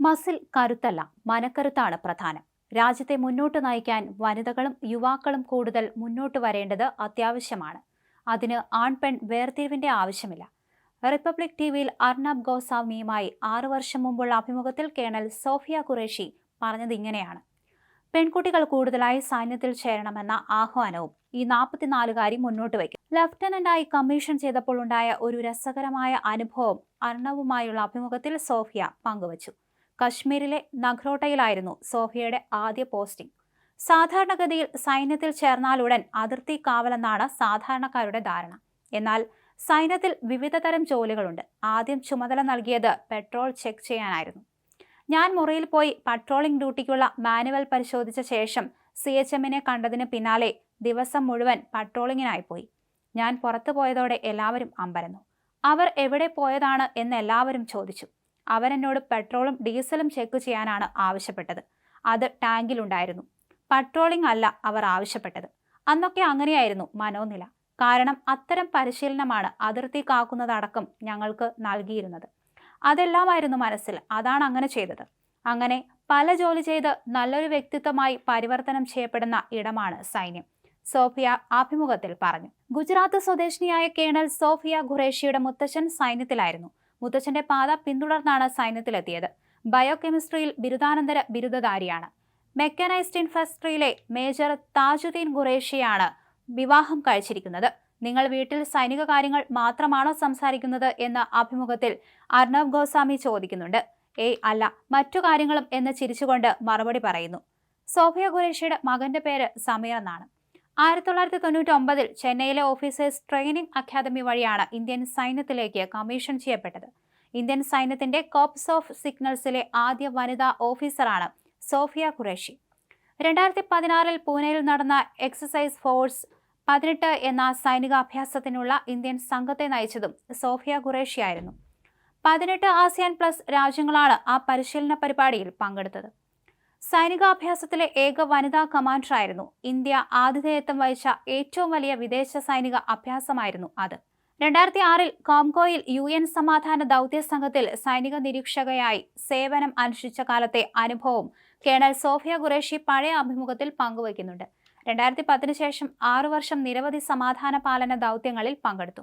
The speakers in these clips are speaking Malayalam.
മസിൽ കരുത്തല്ല മനക്കരുത്താണ് പ്രധാനം. രാജ്യത്തെ മുന്നോട്ട് നയിക്കാൻ വനിതകളും യുവാക്കളും കൂടുതൽ മുന്നോട്ട് വരേണ്ടത് അത്യാവശ്യമാണ്. അതിന് ആൺപെൺ വേർതിരിവിന്റെ ആവശ്യമില്ല. റിപ്പബ്ലിക് ടി വിയിൽ അർണബ് ഗോസ്വാമിയുമായി ആറു വർഷം മുമ്പുള്ള അഭിമുഖത്തിൽ കേണൽ സോഫിയ ഖുറേഷി പറഞ്ഞത് ഇങ്ങനെയാണ്. പെൺകുട്ടികൾ കൂടുതലായി സൈന്യത്തിൽ ചേരണമെന്ന ആഹ്വാനവും ഈ നാൽപ്പത്തിനാലുകാരി മുന്നോട്ട് വയ്ക്കും. ലഫ്റ്റനന്റായി കമ്മീഷൻ ചെയ്തപ്പോൾ ഉണ്ടായ ഒരു രസകരമായ അനുഭവം അർണവുമായുള്ള അഭിമുഖത്തിൽ സോഫിയ പങ്കുവച്ചു. കശ്മീരിലെ നഖ്രോട്ടയിലായിരുന്നു സോഫിയയുടെ ആദ്യ പോസ്റ്റിംഗ്. സാധാരണഗതിയിൽ സൈന്യത്തിൽ ചേർന്നാലുടൻ അതിർത്തി കാവലെന്നാണ് സാധാരണക്കാരുടെ ധാരണ. എന്നാൽ സൈന്യത്തിൽ വിവിധ തരം ജോലികളുണ്ട്. ആദ്യം ചുമതല നൽകിയത് പെട്രോൾ ചെക്ക് ചെയ്യാനായിരുന്നു. ഞാൻ മുറിയിൽ പോയി പട്രോളിംഗ് ഡ്യൂട്ടിക്കുള്ള മാനുവൽ പരിശോധിച്ച ശേഷം സി എച്ച് എമ്മിനെ കണ്ടതിന് പിന്നാലെ ദിവസം മുഴുവൻ പട്രോളിങ്ങിനായി പോയി. ഞാൻ പുറത്തു പോയതോടെ എല്ലാവരും അമ്പരന്നു. അവർ എവിടെ പോയതാണ് എന്ന് എല്ലാവരും ചോദിച്ചു. അവരെന്നോട് പെട്രോളും ഡീസലും ചെക്ക് ചെയ്യാനാണ് ആവശ്യപ്പെട്ടത്. അത് ടാങ്കിലുണ്ടായിരുന്നു. പട്രോളിംഗ് അല്ല അവർ ആവശ്യപ്പെട്ടത്. അന്നൊക്കെ അങ്ങനെയായിരുന്നു മനോനില കാരണം അത്തരം പരിശീലനമാണ് അതിർത്തി കാക്കുന്നതടക്കം ഞങ്ങൾക്ക് നൽകിയിരുന്നത്. അതെല്ലാമായിരുന്നു മനസ്സിൽ. അതാണ് അങ്ങനെ ചെയ്തത്. അങ്ങനെ പല ജോലി ചെയ്ത് നല്ലൊരു വ്യക്തിത്വമായി പരിവർത്തനം ചെയ്യപ്പെടുന്ന ഇടമാണ് സൈന്യം. സോഫിയ അഭിമുഖത്തിൽ പറഞ്ഞു. ഗുജറാത്ത് സ്വദേശിനിയായ കേണൽ സോഫിയ ഖുറേഷിയുടെ മുത്തശ്ശൻ സൈന്യത്തിലായിരുന്നു. മുത്തച്ഛന്റെ പാത പിന്തുടർന്നാണ് സൈന്യത്തിലെത്തിയത്. ബയോകെമിസ്ട്രിയിൽ ബിരുദാനന്തര ബിരുദധാരിയാണ്. മെക്കനൈസ്ഡ് ഇൻഫസ്ട്രിയിലെ മേജർ താജുദ്ദീൻ ഖുറേഷിയാണ് വിവാഹം കഴിച്ചിരിക്കുന്നത്. നിങ്ങൾ വീട്ടിൽ സൈനിക കാര്യങ്ങൾ മാത്രമാണോ സംസാരിക്കുന്നത് എന്ന അഭിമുഖത്തിൽ അർണവ് ഗോസ്വാമി ചോദിക്കുന്നുണ്ട്. ഏയ് അല്ല മറ്റു കാര്യങ്ങളും എന്ന് ചിരിച്ചുകൊണ്ട് മറുപടി പറയുന്നു. സോഫിയ ഖുറേഷിയുടെ മകന്റെ പേര് സമീർ എന്നാണ്. ആയിരത്തി തൊള്ളായിരത്തി തൊണ്ണൂറ്റി ഒമ്പതിൽ ചെന്നൈയിലെ ഓഫീസേഴ്സ് ട്രെയിനിംഗ് അക്കാദമി വഴിയാണ് ഇന്ത്യൻ സൈന്യത്തിലേക്ക് കമ്മീഷൻ ചെയ്യപ്പെട്ടത്. ഇന്ത്യൻ സൈന്യത്തിന്റെ കോപ്സ് ഓഫ് സിഗ്നൽസിലെ ആദ്യ വനിതാ ഓഫീസറാണ് സോഫിയ ഖുറേഷി. രണ്ടായിരത്തി പതിനാറിൽ പൂനെയിൽ നടന്ന എക്സസൈസ് ഫോഴ്സ് പതിനെട്ട് എന്ന സൈനികാഭ്യാസത്തിനുള്ള ഇന്ത്യൻ സംഘത്തെ നയിച്ചതും സോഫിയ ഖുറേഷിയായിരുന്നു. പതിനെട്ട് ആസിയാൻ പ്ലസ് രാജ്യങ്ങളാണ് ആ പരിശീലന പരിപാടിയിൽ പങ്കെടുത്തത്. സൈനികാഭ്യാസത്തിലെ ഏക വനിതാ കമാൻഡറായിരുന്നു. ഇന്ത്യ ആതിഥേയത്വം വഹിച്ച ഏറ്റവും വലിയ വിദേശ സൈനിക അഭ്യാസമായിരുന്നു അത്. രണ്ടായിരത്തി ആറിൽ കോംകോയിൽ യു എൻ സമാധാന ദൗത്യ സംഘത്തിൽ സൈനിക നിരീക്ഷകയായി സേവനം അനുഷ്ഠിച്ച കാലത്തെ അനുഭവം കേണൽ സോഫിയ ഖുറേഷി പഴയ അഭിമുഖത്തിൽ പങ്കുവയ്ക്കുന്നുണ്ട്. രണ്ടായിരത്തി പത്തിന് ശേഷം ആറു വർഷം നിരവധി സമാധാന പാലന ദൗത്യങ്ങളിൽ പങ്കെടുത്തു.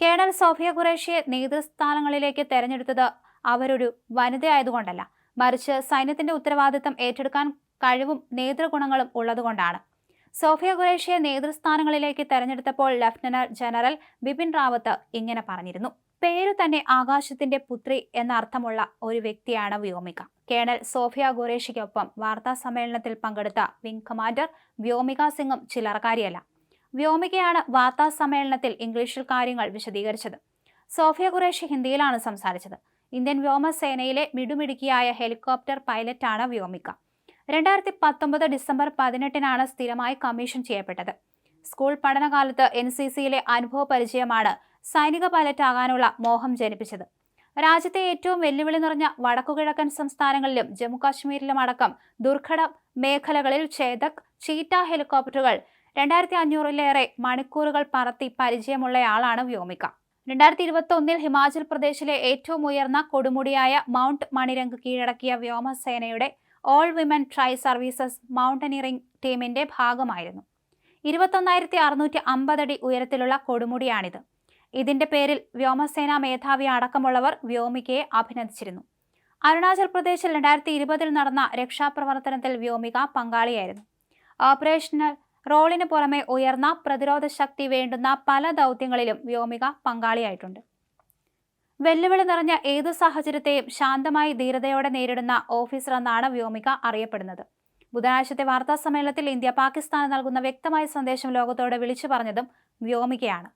കേണൽ സോഫിയ ഖുറേഷിയെ നേതൃസ്ഥാനങ്ങളിലേക്ക് തെരഞ്ഞെടുത്തത് അവരൊരു വനിതയായതുകൊണ്ടല്ല മറിച്ച് സൈന്യത്തിന്റെ ഉത്തരവാദിത്തം ഏറ്റെടുക്കാൻ കഴിവും നേതൃഗുണങ്ങളും ഉള്ളതുകൊണ്ടാണ്. സോഫിയ ഖുറേഷിയെ നേതൃസ്ഥാനങ്ങളിലേക്ക് തെരഞ്ഞെടുത്തപ്പോൾ ലഫ്റ്റനന്റ് ജനറൽ ബിപിൻ റാവത്ത് ഇങ്ങനെ പറഞ്ഞിരുന്നു. പേരു തന്നെ ആകാശത്തിന്റെ പുത്രി എന്ന അർത്ഥമുള്ള ഒരു വ്യക്തിയാണ് വ്യോമിക. കേണൽ സോഫിയ ഖുറേഷിക്കൊപ്പം വാർത്താ സമ്മേളനത്തിൽ പങ്കെടുത്ത വിംഗ് കമാൻഡർ വ്യോമിക സിംഗും ചിലർക്കാരിയല്ല വ്യോമികയാണ് വാർത്താ സമ്മേളനത്തിൽ ഇംഗ്ലീഷിൽ കാര്യങ്ങൾ വിശദീകരിച്ചത്. സോഫിയ ഖുറേഷി ഹിന്ദിയിലാണ് സംസാരിച്ചത്. ഇന്ത്യൻ വ്യോമസേനയിലെ മിടുമിടുക്കിയായ ഹെലികോപ്റ്റർ പൈലറ്റാണ് വ്യോമിക രണ്ടായിരത്തി പത്തൊമ്പത് ഡിസംബർ പതിനെട്ടിനാണ് സ്ഥിരമായി കമ്മീഷൻ ചെയ്യപ്പെട്ടത്. സ്കൂൾ പഠനകാലത്ത് എൻ സി സിയിലെ അനുഭവ പരിചയമാണ് സൈനിക പൈലറ്റ് ആകാനുള്ള മോഹം ജനിപ്പിച്ചത്. രാജ്യത്തെ ഏറ്റവും വെല്ലുവിളി നിറഞ്ഞ വടക്കുകിഴക്കൻ സംസ്ഥാനങ്ങളിലും ജമ്മുകാശ്മീരിലും അടക്കം ദുർഘട മേഖലകളിൽ ചേതക് ചീറ്റ ഹെലികോപ്റ്ററുകൾ രണ്ടായിരത്തി അഞ്ഞൂറിലേറെ മണിക്കൂറുകൾ പറത്തി പരിചയമുള്ളയാളാണ് വ്യോമിക രണ്ടായിരത്തി ഇരുപത്തി ഒന്നിൽ ഹിമാചൽ പ്രദേശിലെ ഏറ്റവും ഉയർന്ന കൊടുമുടിയായ മൗണ്ട് മണിരംഗ് കീഴടക്കിയ വ്യോമസേനയുടെ all women tri services mountaineering ടീമിന്റെ ഭാഗമായിരുന്നു. ഇരുപത്തൊന്നായിരത്തി അറുന്നൂറ്റി അമ്പതടി ഉയരത്തിലുള്ള കൊടുമുടിയാണിത്. ഇതിന്റെ പേരിൽ വ്യോമസേനാ മേധാവി അടക്കമുള്ളവർ വ്യോമികയെ അഭിനന്ദിച്ചിരുന്നു. അരുണാചൽ പ്രദേശിൽ രണ്ടായിരത്തി ഇരുപതിൽ നടന്ന രക്ഷാപ്രവർത്തനത്തിൽ വ്യോമിക പങ്കാളിയായിരുന്നു. ഓപ്പറേഷണൽ റോളിന് പുറമെ ഉയർന്ന പ്രതിരോധ ശക്തി വേണ്ടുന്ന പല ദൗത്യങ്ങളിലും വ്യോമിക പങ്കാളിയായിട്ടുണ്ട്. വെല്ലുവിളി നിറഞ്ഞ ഏതു സാഹചര്യത്തെയും ശാന്തമായി ധീരതയോടെ നേരിടുന്ന ഓഫീസർ എന്നാണ് വ്യോമിക അറിയപ്പെടുന്നത്. ബുധനാഴ്ചത്തെ വാർത്താ സമ്മേളനത്തിൽ ഇന്ത്യ പാകിസ്ഥാന് നൽകുന്ന വ്യക്തമായ സന്ദേശം ലോകത്തോട് വിളിച്ചു പറഞ്ഞതും വ്യോമികയാണ്.